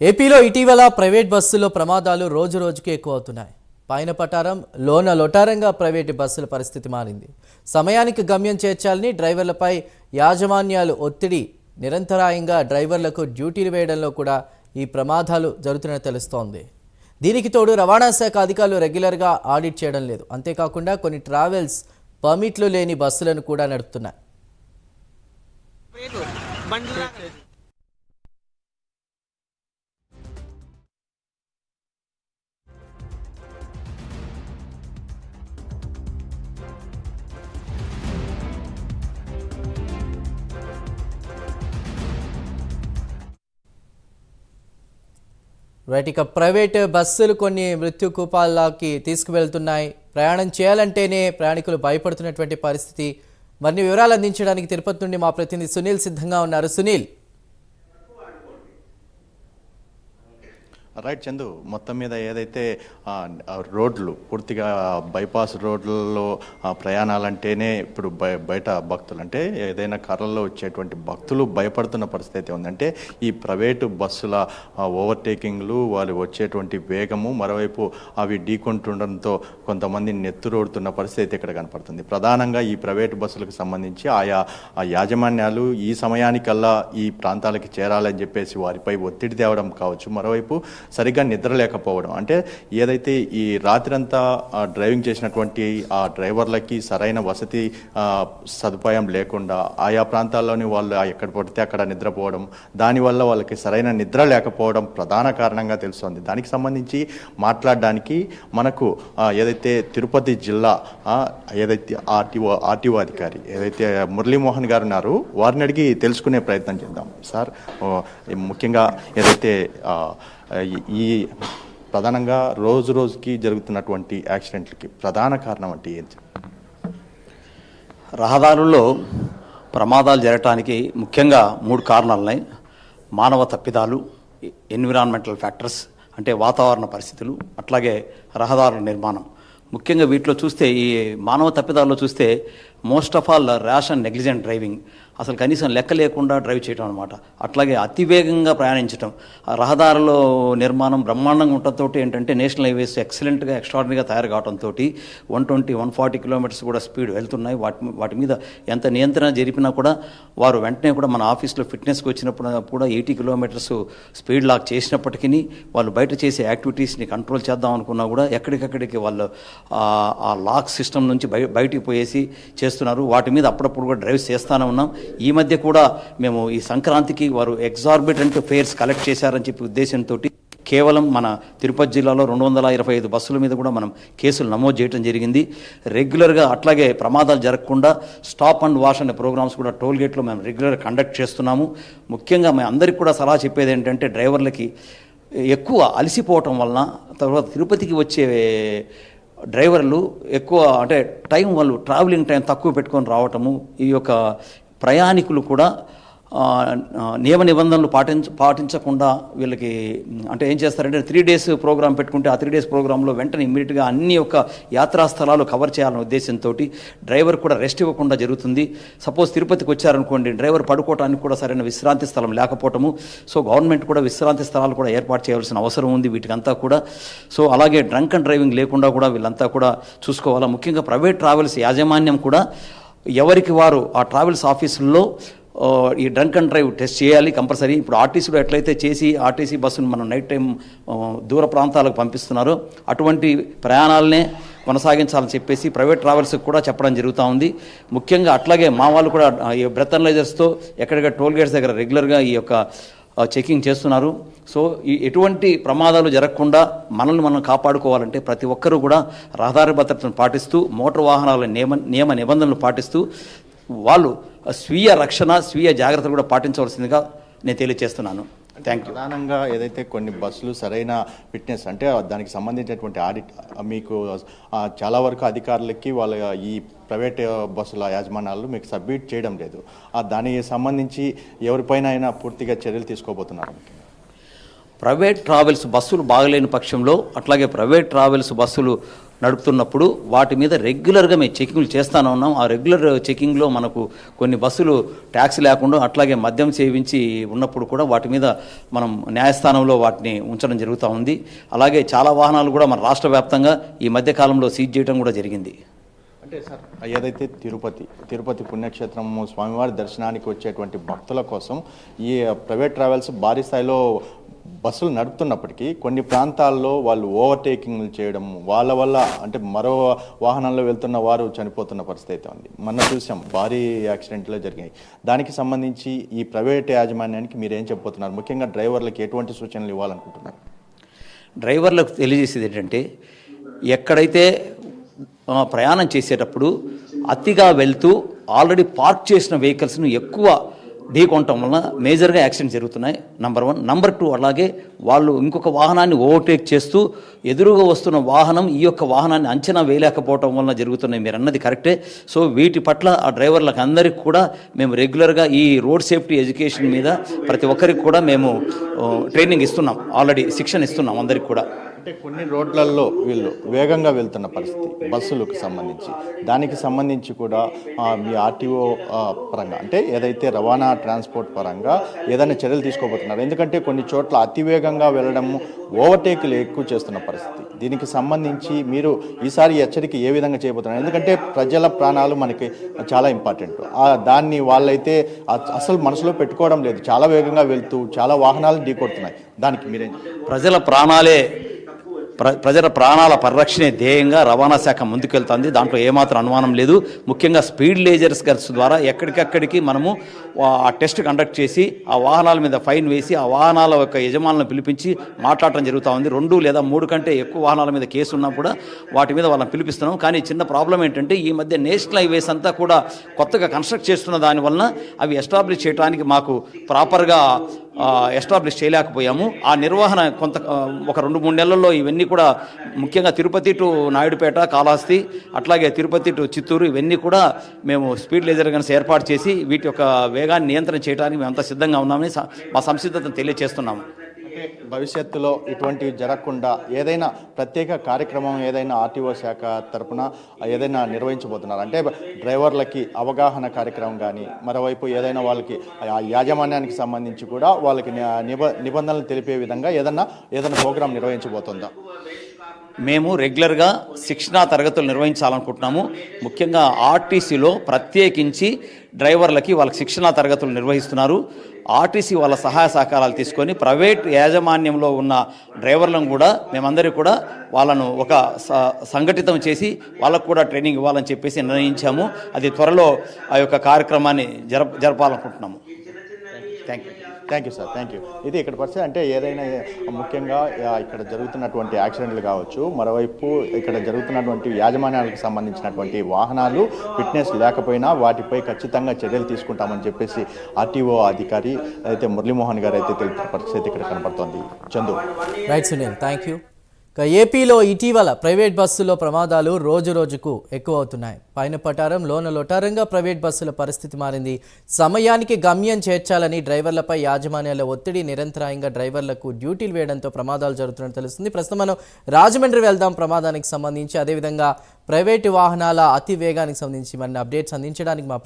ఏపీలో ఇటీవల ప్రైవేట్ బస్సుల్లో ప్రమాదాలు రోజు రోజుకి ఎక్కువ అవుతున్నాయి పైన పటారం లోన లొటారంగా ప్రైవేట్ బస్సుల పరిస్థితి మారింది. సమయానికి గమ్యం చేర్చాలని డ్రైవర్లపై యాజమాన్యాలు ఒత్తిడి నిరంతరాయంగా డ్రైవర్లకు డ్యూటీలు వేయడంలో కూడా ఈ ప్రమాదాలు జరుగుతున్న తెలుస్తోంది. దీనికి తోడు రవాణా శాఖ అధికారులు రెగ్యులర్గా ఆడిట్ చేయడం లేదు. అంతేకాకుండా కొన్ని ట్రావెల్స్ పర్మిట్లు లేని బస్సులను కూడా నడుపుతున్నాయి. రైట్ ఇక ప్రైవేట్ బస్సులు కొన్ని మృత్యు కూపాల్లోకి తీసుకువెళ్తున్నాయి. ప్రయాణం చేయాలంటేనే ప్రయాణికులు భయపడుతున్నటువంటి పరిస్థితి. మరిన్ని వివరాలు అందించడానికి తిరుపతి నుండి మా ప్రతినిధి సునీల్ సిద్ధంగా ఉన్నారు. సునీల్. రైట్ చందు మొత్తం మీద ఏదైతే రోడ్లు పూర్తిగా బైపాస్ రోడ్లలో ప్రయాణాలంటేనే ఇప్పుడు బయ బయట భక్తులు అంటే ఏదైనా కర్రల్లో వచ్చేటువంటి భక్తులు భయపడుతున్న పరిస్థితి అయితే ఉందంటే ఈ ప్రైవేటు బస్సుల ఓవర్టేకింగ్లు వాళ్ళు వచ్చేటువంటి వేగము మరోవైపు అవి ఢీకొంటుండడంతో కొంతమంది నెత్తురోడుతున్న పరిస్థితి అయితే ఇక్కడ కనపడుతుంది. ప్రధానంగా ఈ ప్రైవేటు బస్సులకు సంబంధించి ఆయా ఆ యాజమాన్యాలు ఈ సమయానికల్లా ఈ ప్రాంతాలకి చేరాలని చెప్పేసి వారిపై ఒత్తిడి తేవడం కావచ్చు. మరోవైపు సరిగ్గా నిద్ర లేకపోవడం అంటే ఏదైతే ఈ రాత్రంతా డ్రైవింగ్ చేసినటువంటి ఆ డ్రైవర్లకి సరైన వసతి సదుపాయం లేకుండా ఆయా ప్రాంతాల్లోని వాళ్ళు ఎక్కడ పడితే అక్కడ నిద్రపోవడం దానివల్ల వాళ్ళకి సరైన నిద్ర లేకపోవడం ప్రధాన కారణంగా తెలుస్తోంది. దానికి సంబంధించి మాట్లాడడానికి మనకు ఏదైతే తిరుపతి జిల్లా ఏదైతే ఆర్టీఓ ఆర్టీఓ అధికారి ఏదైతే మురళీమోహన్ గారు ఉన్నారు వారిని అడిగి తెలుసుకునే ప్రయత్నం చేద్దాం. సార్ ముఖ్యంగా ఏదైతే ఈ- ప్రధానంగా రోజు రోజుకి జరుగుతున్నటువంటి యాక్సిడెంట్లకి ప్రధాన కారణం అంటే ఏంటి రహదారుల్లో ప్రమాదాలు జరగటానికి ముఖ్యంగా మూడు కారణాలు ఉన్నాయి మానవ తప్పిదాలు ఎన్విరాన్మెంటల్ ఫ్యాక్టర్స్ అంటే వాతావరణ పరిస్థితులు అట్లాగే రహదారుల నిర్మాణం. ముఖ్యంగా వీటిలో చూస్తే ఈ మానవ తప్పిదాల్లో చూస్తే most of all rash and negligent driving అసలు కనీసం లెక్క లేకుండా డ్రైవ్ చేయడం అనమాట అట్లాగే అతివేగంగా ప్రయాణించడం ఆ నిర్మాణం బ్రహ్మాండంగా ఉండటంతో ఏంటంటే నేషనల్ హైవేస్ ఎక్సలెంట్గా ఎక్స్ట్రాడినరీగా తయారు కావడంతో one twenty one forty kilometres కూడా స్పీడ్ వెళ్తున్నాయి. వాటి వాటి మీద ఎంత నియంత్రణ జరిపినా కూడా వారు వెంటనే కూడా మన ఆఫీస్లో ఫిట్నెస్కి వచ్చినప్పుడు కూడా ఎయిటీ కిలోమీటర్స్ స్పీడ్ లాక్ చేసినప్పటికీ వాళ్ళు బయట చేసే యాక్టివిటీస్ని కంట్రోల్ చేద్దాం అనుకున్నా కూడా ఎక్కడికక్కడికి వాళ్ళు ఆ- లాక్ సిస్టమ్ నుంచి బయ బయటికి పోయేసి చేస్తున్నారు. వాటి మీద అప్పుడప్పుడు కూడా డ్రైవ్ చేస్తూనే ఉన్నాం. ఈ మధ్య కూడా మేము ఈ సంక్రాంతికి వారు ఎగ్జార్బిటెంట్ ఫేర్స్ కలెక్ట్ చేశారని చెప్పి ఉద్దేశంతో కేవలం మన తిరుపతి జిల్లాలో రెండు వందల ఇరవై ఐదు బస్సుల మీద కూడా మనం కేసులు నమోదు చేయడం జరిగింది. రెగ్యులర్గా అట్లాగే ప్రమాదాలు జరగకుండా స్టాప్ అండ్ వాష్ అనే ప్రోగ్రామ్స్ కూడా టోల్ గేట్లో మేము రెగ్యులర్ కండక్ట్ చేస్తున్నాము. ముఖ్యంగా మేము అందరికీ కూడా సలహా చెప్పేది ఏంటంటే డ్రైవర్లకి ఎక్కువ అలసిపోవటం వలన తర్వాత తిరుపతికి వచ్చే డ్రైవర్లు ఎక్కువ అంటే టైం వాళ్ళు ట్రావెలింగ్ టైం తక్కువ పెట్టుకొని రావటము ఈ యొక్క ప్రయాణికులు కూడా నియమ నిబంధనలు పాటించ పాటించకుండా వీళ్ళకి అంటే ఏం చేస్తారంటే త్రీ డేస్ ప్రోగ్రామ్ పెట్టుకుంటే ఆ త్రీ డేస్ ప్రోగ్రాంలో వెంటనే ఇమ్మీడియట్గా అన్ని యొక్క యాత్రా స్థలాలు కవర్ చేయాలనే ఉద్దేశంతో డ్రైవర్ కూడా రెస్ట్ ఇవ్వకుండా జరుగుతుంది. సపోజ్ తిరుపతికి వచ్చారనుకోండి డ్రైవర్ పడుకోవడానికి కూడా సరైన విశ్రాంతి స్థలం లేకపోవటము. సో గవర్నమెంట్ కూడా విశ్రాంతి స్థలాలు కూడా ఏర్పాటు చేయవలసిన అవసరం ఉంది వీటికంతా కూడా. సో అలాగే డ్రంక్ అండ్ డ్రైవింగ్ లేకుండా కూడా వీళ్ళంతా కూడా చూసుకోవాలా. ముఖ్యంగా ప్రైవేట్ ట్రావెల్స్ యాజమాన్యం కూడా ఎవరికి వారు ఆ ట్రావెల్స్ ఆఫీసుల్లో Uh, ఈ డ్రంక్ అండ్ డ్రైవ్ టెస్ట్ చేయాలి కంపల్సరీ. ఇప్పుడు ఆర్టీసీలో ఎట్లయితే చేసి ఆర్టీసీ బస్సును మనం నైట్ టైం uh, దూర ప్రాంతాలకు పంపిస్తున్నారో అటువంటి ప్రయాణాలనే కొనసాగించాలని చెప్పేసి ప్రైవేట్ ట్రావెల్స్కి కూడా చెప్పడం జరుగుతూ ఉంది. ముఖ్యంగా అట్లాగే మా వాళ్ళు కూడా uh, ఈ బ్రెత్ అనలైజర్స్తో టోల్ గేట్స్ దగ్గర రెగ్యులర్గా ఈ యొక్క చెకింగ్ చేస్తున్నారు. సో ఈ ఎటువంటి ప్రమాదాలు జరగకుండా మనల్ని మనం కాపాడుకోవాలంటే ప్రతి ఒక్కరూ కూడా రహదారి భద్రతను పాటిస్తూ మోటార్ వాహనాల నియమ నియమ నిబంధనలు పాటిస్తూ వాళ్ళు స్వీయ రక్షణ స్వీయ జాగ్రత్తలు కూడా పాటించవలసిందిగా నేను తెలియజేస్తున్నాను. థ్యాంక్ యూ ప్రధానంగా ఏదైతే కొన్ని బస్సులు సరైన ఫిట్నెస్ అంటే దానికి సంబంధించినటువంటి ఆడిట్ మీకు చాలా వరకు అధికారులకి వాళ్ళ ఈ ప్రైవేట్ బస్సుల యాజమాన్యాలు మీకు సబ్మిట్ చేయడం లేదు. దానికి సంబంధించి ఎవరిపైన అయినా పూర్తిగా చర్యలు తీసుకోబోతున్నారు. ప్రైవేట్ ట్రావెల్స్ బస్సులు బాగలేని పక్షంలో అట్లాగే ప్రైవేట్ ట్రావెల్స్ బస్సులు నడుపుతున్నప్పుడు వాటి మీద రెగ్యులర్గా మేము చెకింగ్లు చేస్తానే ఉన్నాం. ఆ రెగ్యులర్ చెకింగ్లో మనకు కొన్ని బస్సులు ట్యాక్స్ లేకుండా అట్లాగే మద్యం సేవించి ఉన్నప్పుడు కూడా వాటి మీద మనం న్యాయస్థానంలో వాటిని ఉంచడం జరుగుతూ ఉంది. అలాగే చాలా వాహనాలు కూడా మన రాష్ట్ర వ్యాప్తంగా ఈ మధ్య కాలంలో సీజ్ చేయడం కూడా జరిగింది. అంటే సార్ ఏదైతే తిరుపతి తిరుపతి పుణ్యక్షేత్రం స్వామివారి దర్శనానికి వచ్చేటువంటి భక్తుల కోసం ఈ ప్రైవేట్ ట్రావెల్స్ భారీ స్థాయిలో బస్సులు నడుపుతున్నప్పటికీ కొన్ని ప్రాంతాల్లో వాళ్ళు ఓవర్టేకింగ్ చేయడం వాళ్ళ వల్ల అంటే మరో వాహనంలో వెళ్తున్న వారు చనిపోతున్న పరిస్థితి అయితే ఉంది. మొన్న చూసాం భారీ యాక్సిడెంట్లో జరిగినాయి దానికి సంబంధించి ఈ ప్రైవేట్ యాజమాన్యానికి మీరు ఏం చెప్పబోతున్నారు? ముఖ్యంగా డ్రైవర్లకు ఎటువంటి సూచనలు ఇవ్వాలనుకుంటున్నారు? డ్రైవర్లకు తెలియజేసేది ఏంటంటే ఎక్కడైతే ప్రయాణం చేసేటప్పుడు అతిగా వెళ్తూ ఆల్రెడీ పార్క్ చేసిన వెహికల్స్ను ఎక్కువ ఢీకొనటం వలన మేజర్గా యాక్సిడెంట్ జరుగుతున్నాయి. నంబర్ వన్ నంబర్ టూ అలాగే వాళ్ళు ఇంకొక వాహనాన్ని ఓవర్టేక్ చేస్తూ ఎదురుగా వస్తున్న వాహనం ఈ యొక్క వాహనాన్ని అంచనా వేయలేకపోవటం వలన జరుగుతున్నాయి. మీరు అన్నది కరెక్టే. సో వీటి పట్ల ఆ డ్రైవర్లకు అందరికీ కూడా మేము రెగ్యులర్గా ఈ రోడ్ సేఫ్టీ ఎడ్యుకేషన్ మీద ప్రతి ఒక్కరికి కూడా మేము ట్రైనింగ్ ఇస్తున్నాం. ఆల్రెడీ శిక్షణ ఇస్తున్నాం అందరికి కూడా. అంటే కొన్ని రోడ్లలో వీళ్ళు వేగంగా వెళ్తున్న పరిస్థితి బస్సులకు సంబంధించి. దానికి సంబంధించి కూడా మీ ఆర్టీఓ పరంగా అంటే ఏదైతే రవాణా ట్రాన్స్పోర్ట్ పరంగా ఏదైనా చర్యలు తీసుకోబోతున్నారు. ఎందుకంటే కొన్ని చోట్ల అతివేగంగా వెళ్ళడము ఓవర్టేక్లు ఎక్కువ చేస్తున్న పరిస్థితి. దీనికి సంబంధించి మీరు ఈసారి హెచ్చరిక ఏ విధంగా చేయబోతున్నారు? ఎందుకంటే ప్రజల ప్రాణాలు మనకి చాలా ఇంపార్టెంట్. దాన్ని వాళ్ళైతే అసలు మనసులో పెట్టుకోవడం లేదు. చాలా వేగంగా వెళ్తూ చాలా వాహనాలు ఢీకొడుతున్నాయి. దానికి మీరేం ప్రజల ప్రాణాలే ప్ర ప్రజల ప్రాణాల పరిరక్షణే ధ్యేయంగా రవాణా శాఖ ముందుకెళ్తుంది. దాంట్లో ఏమాత్రం అనుమానం లేదు. ముఖ్యంగా స్పీడ్ లేజర్స్ గర్స్ ద్వారా ఎక్కడికక్కడికి మనము ఆ టెస్ట్ కండక్ట్ చేసి ఆ వాహనాల మీద ఫైన్ వేసి ఆ వాహనాల యొక్క యజమానులను పిలిపించి మాట్లాడటం జరుగుతూ ఉంది. రెండు లేదా మూడు కంటే ఎక్కువ వాహనాల మీద కేసు ఉన్నా కూడా వాటి మీద వాళ్ళని పిలిపిస్తున్నాం. కానీ చిన్న ప్రాబ్లం ఏంటంటే ఈ మధ్య నేషనల్ హైవేస్ అంతా కూడా కొత్తగా కన్స్ట్రక్ట్ చేస్తున్న దాని వలన అవి ఎస్టాబ్లిష్ చేయడానికి మాకు ప్రాపర్గా ఎస్టాబ్లిష్ చేయలేకపోయాము. ఆ నిర్వహణ కొంత ఒక రెండు మూడు నెలల్లో ఇవన్నీ కూడా ముఖ్యంగా తిరుపతి టు నాయుడుపేట కాళహస్తి అట్లాగే తిరుపతి టు చిత్తూరు ఇవన్నీ కూడా మేము స్పీడ్ లేజర్ గన్స్ ఏర్పాటు చేసి వీటి యొక్క వేగాన్ని నియంత్రణ చేయడానికి మేమంతా సిద్ధంగా ఉన్నామని మా సంసిద్ధతను తెలియజేస్తున్నాము భవిష్యత్తులో ఇటువంటివి జరగకుండా ఏదైనా ప్రత్యేక కార్యక్రమం ఏదైనా ఆర్టీఓ శాఖ తరపున ఏదైనా నిర్వహించబోతున్నారు. అంటే డ్రైవర్లకి అవగాహన కార్యక్రమం కానీ మరోవైపు ఏదైనా వాళ్ళకి ఆ యాజమాన్యానికి సంబంధించి కూడా వాళ్ళకి నిబ నిబంధనలు తెలిపే విధంగా ఏదైనా ఏదైనా ప్రోగ్రాం నిర్వహించబోతుందా? మేము రెగ్యులర్గా శిక్షణా తరగతులు నిర్వహించాలనుకుంటున్నాము. ముఖ్యంగా ఆర్టీసీలో ప్రత్యేకించి డ్రైవర్లకి వాళ్ళకి శిక్షణా తరగతులు నిర్వహిస్తున్నారు. ఆర్టీసీ వాళ్ళ సహాయ సహకారాలు తీసుకొని ప్రైవేట్ యాజమాన్యంలో ఉన్న డ్రైవర్లను కూడా మేమందరూ కూడా వాళ్ళను ఒక స- సంఘటితం చేసి వాళ్ళకు కూడా ట్రైనింగ్ ఇవ్వాలని చెప్పేసి నిర్ణయించాము. అది త్వరలో ఆ యొక్క కార్యక్రమాన్ని జరప జరపాలనుకుంటున్నాము. Thank you thank you sir thank you ఇది ఇక్కడ పరిస్థితి అంటే ఏదైనా ముఖ్యంగా ఇక్కడ జరుగుతున్నటువంటి యాక్సిడెంట్లు కావచ్చు. మరోవైపు ఇక్కడ జరుగుతున్నటువంటి యాజమాన్యాలకు సంబంధించినటువంటి వాహనాలు ఫిట్నెస్ లేకపోయినా వాటిపై ఖచ్చితంగా చర్యలు తీసుకుంటామని చెప్పేసి ఆర్టీఓ అధికారి అయితే మురళీమోహన్ గారు అయితే తెలిపిన పరిస్థితి ఇక్కడ కనపడుతోంది. Chandu. Right Sunil thank you ఇక ఏపీలో ఇటీవల ప్రైవేట్ బస్సుల్లో ప్రమాదాలు రోజు రోజుకు ఎక్కువ అవుతున్నాయి పైన పటారం లోన లొటారంగా ప్రైవేట్ బస్సుల పరిస్థితి మారింది. సమయానికి గమ్యం చేర్చాలని డ్రైవర్లపై యాజమాన్యాల ఒత్తిడి నిరంతరాయంగా డ్రైవర్లకు డ్యూటీలు వేయడంతో ప్రమాదాలు జరుగుతున్నట్టు తెలుస్తుంది. ప్రస్తుతం మనం రాజమండ్రి వెళ్దాం ప్రమాదానికి సంబంధించి అదేవిధంగా ప్రైవేటు వాహనాల అతి వేగానికి సంబంధించి మన అప్డేట్స్ అందించడానికి మా